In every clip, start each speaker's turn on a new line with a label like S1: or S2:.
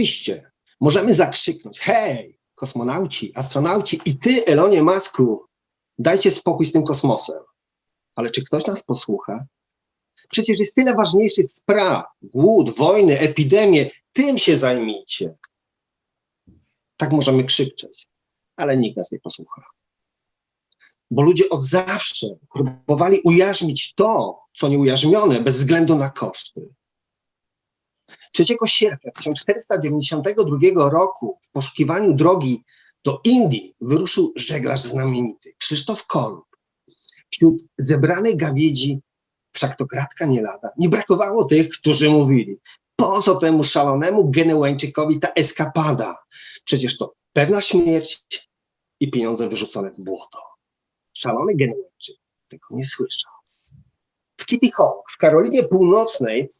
S1: Oczywiście, możemy zakrzyknąć, hej, kosmonauci, astronauci i ty, Elonie Masku, dajcie spokój z tym kosmosem. Ale czy ktoś nas posłucha? Przecież jest tyle ważniejszych spraw. Głód, wojny, epidemie. Tym się zajmijcie. Tak możemy krzyczeć, ale nikt nas nie posłucha. Bo ludzie od zawsze próbowali ujarzmić to, co nieujarzmione, bez względu na koszty. 3 sierpnia 1492 roku w poszukiwaniu drogi do Indii wyruszył żeglarz znamienity Krzysztof Kolumb. Wśród zebranej gawiedzi, wszak to kratka nie lada, nie brakowało tych, którzy mówili, po co temu szalonemu Genełańczykowi ta eskapada? Przecież to pewna śmierć i pieniądze wyrzucone w błoto. Szalony Genełańczyk tego nie słyszał. W Kitty Hawk w Karolinie Północnej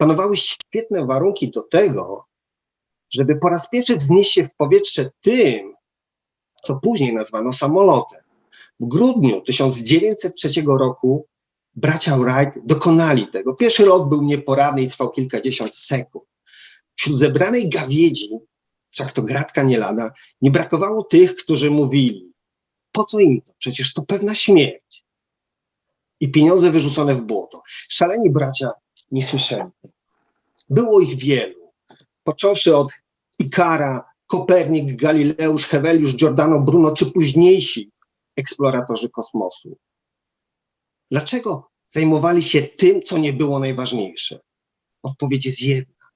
S1: panowały świetne warunki do tego, żeby po raz pierwszy wznieść się w powietrze tym, co później nazwano samolotem. W grudniu 1903 roku bracia Wright dokonali tego. Pierwszy lot był nieporadny i trwał kilkadziesiąt sekund. Wśród zebranej gawiedzi, wszak to gratka nie lada, nie brakowało tych, którzy mówili, po co im to? Przecież to pewna śmierć. I pieniądze wyrzucone w błoto. Szaleni bracia nie słyszeli. Było ich wielu, począwszy od Ikara, Kopernik, Galileusz, Heweliusz, Giordano Bruno, czy późniejsi eksploratorzy kosmosu. Dlaczego zajmowali się tym, co nie było najważniejsze? Odpowiedź jest jedna,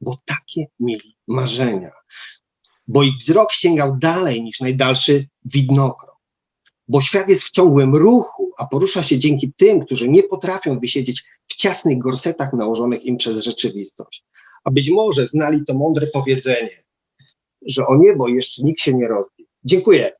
S1: bo takie mieli marzenia, bo ich wzrok sięgał dalej niż najdalszy widnokrąg, bo świat jest w ciągłym ruchu, a porusza się dzięki tym, którzy nie potrafią wysiedzieć w ciasnych gorsetach nałożonych im przez rzeczywistość. A być może znali to mądre powiedzenie, że o niebo jeszcze nikt się nie rozbił. Dziękuję.